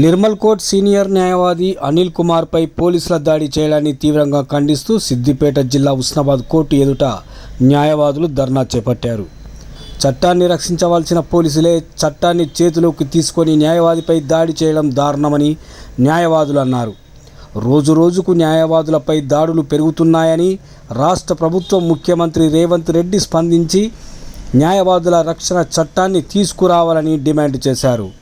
Nirmal court senior న్యాయవాది అనిల్ కుమార్పై పోలీసుల దాడి చేయడాన్ని తీవ్రంగా ఖండిస్తూ సిద్దిపేట జిల్లా ఉస్నాబాద్ కోర్టు ఎదుట న్యాయవాదులు ధర్నా చేపట్టారు. చట్టాన్ని రక్షించవలసిన పోలీసులే చట్టాన్ని చేతిలోకి తీసుకొని న్యాయవాదిపై దాడి చేయడం దారుణమని న్యాయవాదులు అన్నారు. రోజు రోజుకు న్యాయవాదులపై దాడులు పెరుగుతున్నాయని రాష్ట్ర ప్రభుత్వం ముఖ్యమంత్రి రేవంత్ రెడ్డి స్పందించి న్యాయవాదుల రక్షణ చట్టాన్ని తీసుకురావాలని డిమాండ్ చేశారు.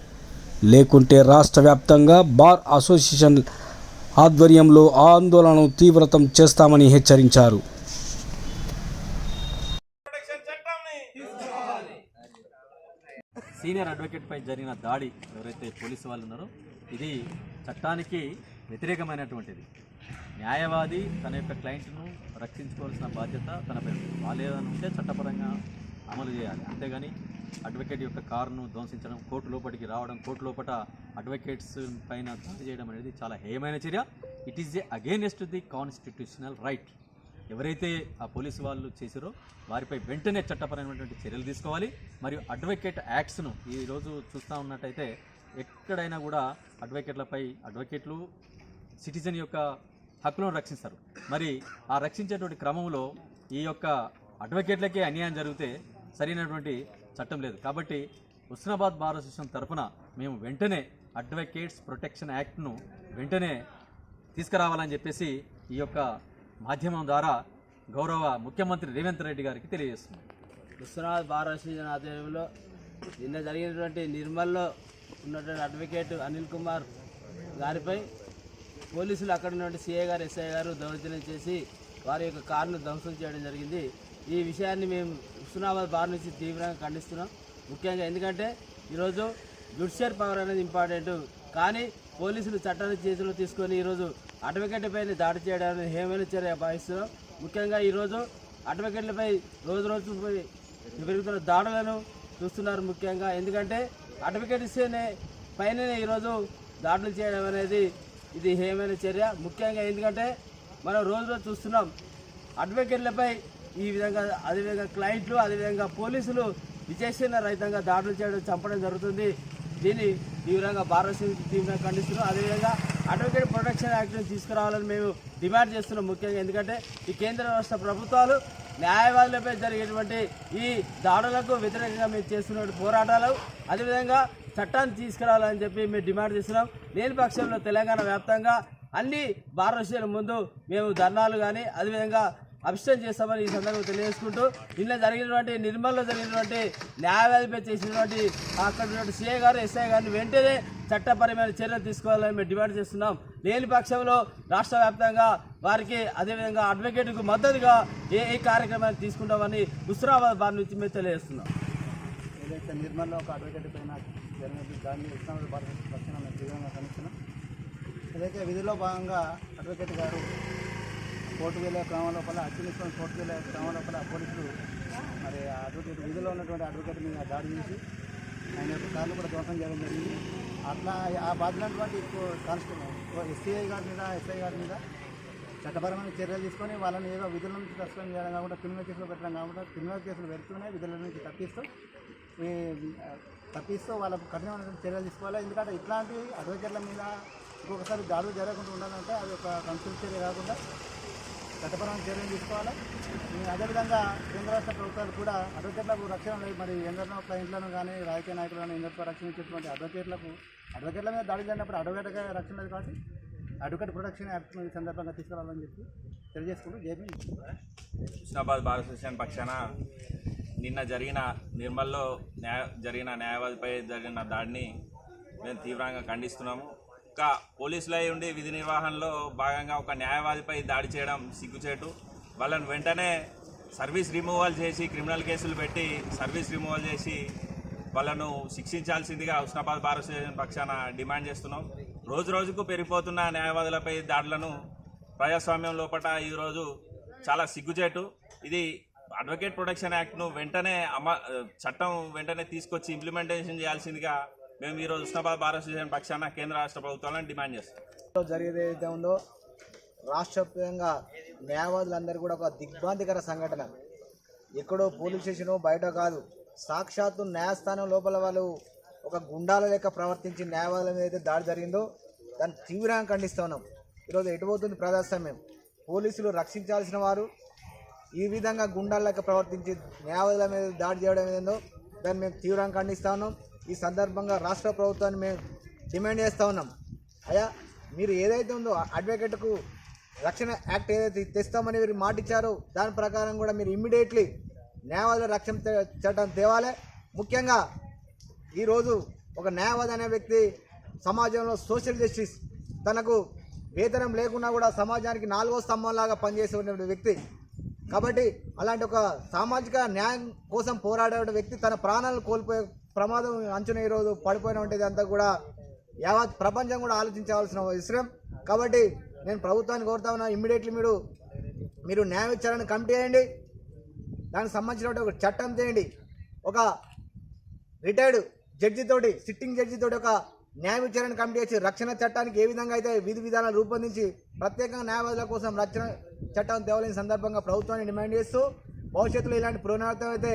లేకుంటే రాష్ట్ర వ్యాప్తంగా బార్ అసోసియేషన్ ఆధ్వర్యంలో ఆందోళనను తీవ్రతం చేస్తామని హెచ్చరించారు సీనియర్ అడ్వకేట్ పై జరిగిన దాడి ఎవరైతే పోలీసు వాళ్ళు ఉన్నారో ఇది చట్టానికి వ్యతిరేకమైనటువంటిది న్యాయవాది తన యొక్క క్లయింట్ను రక్షించుకోవాల్సిన బాధ్యత తనపై ఉంది. ఉంటే చట్టపరంగా అమలు చేయాలి అంతేగాని అడ్వకేట్ యొక్క కారును ధ్వంసించడం కోర్టు లోపలికి రావడం కోర్టు లోపల అడ్వకేట్స్ పైన దాడి చేయడం అనేది చాలా హేయమైన చర్య. It is a against the constitutional right ఎవరైతే ఆ పోలీసు వాళ్ళు చేసారో వారిపై వెంటనే చట్టపరమైనటువంటి చర్యలు తీసుకోవాలి. మరియు అడ్వకేట్ యాక్ట్స్ను ఈరోజు చూస్తూ ఉన్నట్టయితే ఎక్కడైనా కూడా అడ్వకేట్లపై అడ్వకేట్లు సిటిజన్ యొక్క హక్కులను రక్షిస్తారు. మరి ఆ రక్షించేటువంటి క్రమంలో ఈ యొక్క అడ్వకేట్లకే అన్యాయం జరిగితే సరైనటువంటి చట్టం లేదు. కాబట్టి హుస్నాబాద్ బార్ అసోసియేషన్ తరఫున మేము వెంటనే అడ్వకేట్స్ ప్రొటెక్షన్ యాక్ట్ను వెంటనే తీసుకురావాలని చెప్పేసి ఈ యొక్క మాధ్యమం ద్వారా గౌరవ ముఖ్యమంత్రి రేవంత్ రెడ్డి గారికి తెలియజేస్తున్నాం. విశ్వనాథ్ బార్ అసోసియేషన్ ఆధ్వర్యంలో నిన్న జరిగినటువంటి నిర్మల్లో ఉన్నటువంటి అడ్వకేట్ అనిల్ కుమార్ గారిపై పోలీసులు అక్కడ ఉన్నటువంటి సిఐ గారు ఎస్ఐ గారు దౌర్జన్యం చేసి వారి యొక్క కారును ధ్వంసం చేయడం జరిగింది. ఈ విషయాన్ని మేము హుస్నాబాద్ బార్ నుంచి తీవ్రంగా ఖండిస్తున్నాం. ముఖ్యంగా ఎందుకంటే ఈరోజు జుడిషియర్ పవర్ అనేది ఇంపార్టెంట్. కానీ పోలీసులు చట్టాన్ని చేతులు తీసుకొని ఈరోజు అడ్వకేట్ పైన దాడి చేయడానికి హేమైన చర్య భావిస్తున్నాం. ముఖ్యంగా ఈరోజు అడ్వకేట్లపై రోజు రోజు పెరుగుతున్న దాడులను చూస్తున్నారు ముఖ్యంగా. ఎందుకంటే అడ్వకేట్ ఇస్తేనే పైననే ఈరోజు దాడులు చేయడం అనేది ఇది హేమైన చర్య. ముఖ్యంగా ఎందుకంటే మనం రోజు రోజు చూస్తున్నాం అడ్వకేట్లపై ఈ విధంగా అదేవిధంగా క్లయింట్లు అదేవిధంగా పోలీసులు విచక్షణ రహితంగా దాడులు చేయడం చంపడం జరుగుతుంది. దీన్ని తీవ్రంగా భారతదేశం తీవ్రంగా ఖండిస్తున్నాం అదేవిధంగా అడ్వకేట్ ప్రొటెక్షన్ యాక్ట్ని తీసుకురావాలని మేము డిమాండ్ చేస్తున్నాం ముఖ్యంగా. ఎందుకంటే ఈ కేంద్ర రాష్ట్ర ప్రభుత్వాలు న్యాయవాదులపై జరిగేటువంటి ఈ దాడులకు వ్యతిరేకంగా మేము చేస్తున్న పోరాటాలు అదేవిధంగా చట్టాన్ని తీసుకురావాలని చెప్పి మేము డిమాండ్ చేస్తున్నాం. లేని పక్షంలో తెలంగాణ వ్యాప్తంగా అన్ని భారతదేశాల ముందు మేము ధర్నాలు కానీ అదేవిధంగా అభిష్టం చేస్తామని ఈ సందర్భంగా తెలియజేసుకుంటూ నిన్న జరిగినటువంటి నిర్మల్లో జరిగినటువంటి న్యాయవాదిపై చేసినటువంటి అక్కడ ఉన్నటువంటి సిఐ గారు ఎస్ఐ గారిని వెంటనే చట్టపరమైన చర్యలు తీసుకోవాలని మేము డిమాండ్ చేస్తున్నాం. లేని పక్షంలో రాష్ట్ర వ్యాప్తంగా వారికి అదేవిధంగా అడ్వకేట్కు మద్దతుగా ఏ ఏ కార్యక్రమాన్ని తీసుకుంటామని హుస్రాబాద్ బార్ నుంచి మేము తెలియజేస్తున్నాం. ఏదైతే నిర్మల్లో ఒక అడ్వకేట్ పైన జరిగినట్టు దాన్ని ఇస్లాం భారత మేము తీవ్రంగా ఖండిస్తున్నాం. ఏదైతే విధిలో భాగంగా అడ్వకేట్ గారు కోర్టు వెళ్ళే క్రమం లోపల అత్యున్నతం కోర్టు వెళ్ళే క్రమం లోపల పోలీసులు మరి అడ్వకేట్ విధిలో ఉన్నటువంటి అడ్వకేట్ మీద దాడి చేసి ఆయన యొక్క కార్లు కూడా ధ్వంసం చేయడం జరిగింది. అట్లా ఆ బాధ్యులైనటువంటి కానిస్టేబుల్ ఎస్సీఐ గారి మీద ఎస్ఐ గారి మీద చట్టపరమైన చర్యలు తీసుకొని వాళ్ళని ఏదో విధుల నుంచి సస్పెండ్ చేయడం కాకుండా క్రిమినల్ కేసులు పెట్టడం కాకుండా క్రిమినల్ కేసులు పెడుతూనే విధుల నుంచి తప్పిస్తూ ఈ తప్పిస్తూ వాళ్ళకు కఠినమైన చర్యలు తీసుకోవాలి. ఎందుకంటే ఇట్లాంటి అడ్వకేట్ల మీద ఇంకొకసారి దాడులు జరగకుండా ఉండాలంటే అది ఒక కన్సల్ చర్య కాకుండా చట్టపరమైన చర్యలు తీసుకోవాలి? అదేవిధంగా కేంద్ర రాష్ట్ర ప్రభుత్వాలు కూడా అడ్వకేట్లకు రక్షణ లేదు మరి ఎందరినో క్లయింట్లను కానీ రాజకీయ నాయకులను ఎందరితో రక్షించేటువంటి అడ్వకేట్లకు అడ్వకేట్ల మీద దాడి జరిగినప్పుడు అడ్వకేట్గా రక్షణ లేదు కాబట్టి అడ్వకేట్ ప్రొటెక్షన్ యాక్ట్ ఈ సందర్భంగా తీసుకురావాలని చెప్పి తెలియజేసుకుంటూ జేపీ హుస్నాబాద్ బార్ అసోసియేషన్ పక్షాన నిన్న జరిగిన నిర్మల్లో న్యాయ జరిగిన న్యాయవాదిపై జరిగిన దాడిని మేము తీవ్రంగా ఖండిస్తున్నాము. ఒక పోలీసులై ఉండి విధి నిర్వహణలో భాగంగా ఒక న్యాయవాదిపై దాడి చేయడం సిగ్గుచేటు. వాళ్ళని వెంటనే సర్వీస్ రిమూవల్ చేసి క్రిమినల్ కేసులు పెట్టి సర్వీస్ రిమూవల్ చేసి వాళ్ళను శిక్షించాల్సిందిగా ఉస్నాబాద్ బార్ అసోసియేషన్ పక్షాన డిమాండ్ చేస్తున్నాం. రోజు రోజుకు పెరిగిపోతున్న న్యాయవాదులపై దాడులను ప్రజాస్వామ్యం లోపల ఈరోజు చాలా సిగ్గుచేటు. ఇది అడ్వకేట్ ప్రొటెక్షన్ యాక్ట్ను వెంటనే అమ చట్టం వెంటనే తీసుకొచ్చి ఇంప్లిమెంటేషన్ చేయాల్సిందిగా మేము ఈరోజు ఉస్నాబాద్ భారత అసోసియేషన్ పక్షాన కేంద్ర రాష్ట్ర ప్రభుత్వాలను డిమాండ్ చేస్తాం. జరిగేది ఏదైతే ఉందో రాష్ట్రవ్యాప్తంగా న్యాయవాదులందరూ కూడా ఒక దిగ్భ్రాంతికర సంఘటన. ఎక్కడో పోలీస్ స్టేషన్ బయట కాదు సాక్షాత్తు న్యాయస్థానం లోపల వాళ్ళు ఒక గుండాల లెక్క ప్రవర్తించి న్యాయవాదుల మీద అయితే దాడి జరిగిందో దాన్ని తీవ్రంగా ఖండిస్తూ ఉన్నాం. ఈరోజు ఎటుపోతుంది ప్రజాస్వామ్యం? పోలీసులు రక్షించాల్సిన వారు ఈ విధంగా గుండాల లెక్క ప్రవర్తించి న్యాయవాదుల మీద దాడి చేయడం ఏందో దాన్ని మేము తీవ్రంగా ఖండిస్తా ఉన్నాం. ఈ సందర్భంగా రాష్ట్ర ప్రభుత్వాన్ని మేము డిమాండ్ చేస్తూ ఉన్నాం. అయ్యా మీరు ఏదైతే ఉందో అడ్వకేట్కు రక్షణ యాక్ట్ ఏదైతే తెస్తామని మీరు మాట ఇచ్చారో దాని ప్రకారం కూడా మీరు ఇమ్మీడియట్లీ న్యాయవాద రక్షణ చట్టం తేవాలి. ముఖ్యంగా ఈరోజు ఒక న్యాయవాది అనే వ్యక్తి సమాజంలో సోషల్ జస్టిస్ తనకు వేతనం లేకున్నా కూడా సమాజానికి నాలుగో స్తంభంలాగా పనిచేసే వ్యక్తి. కాబట్టి అలాంటి ఒక సామాజిక న్యాయం కోసం పోరాడే వ్యక్తి తన ప్రాణాలను కోల్పోయే ప్రమాదం అంచున ఈరోజు పడిపోయిన ఉంటుంది అంతా కూడా యావత్ ప్రపంచం కూడా ఆలోచించవలసిన విషయం. కాబట్టి నేను ప్రభుత్వాన్ని కోరుతా ఉన్నా ఇమ్మీడియట్లీ మీరు మీరు న్యాయ విచారణ కమిటీ చేయండి. దానికి సంబంధించిన ఒక చట్టం చేయండి. ఒక రిటైర్డ్ జడ్జి తోటి సిట్టింగ్ జడ్జి తోటి ఒక న్యాయ విచారణ కమిటీ వచ్చి రక్షణ చట్టానికి ఏ విధంగా అయితే విధి విధానాలు రూపొందించి ప్రత్యేకంగా న్యాయవాదుల కోసం రక్షణ చట్టం తేవలేని సందర్భంగా ప్రభుత్వాన్ని డిమాండ్ చేస్తూ భవిష్యత్తులో ఇలాంటి పునరావృతం అయితే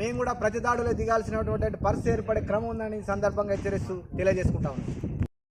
మేము కూడా ప్రతిదాడులో దిగాల్సినటువంటి పరిస్థితి ఏర్పడే క్రమం ఉందని సందర్భంగా హెచ్చరిస్తూ తెలియజేసుకుంటా ఉన్నాం.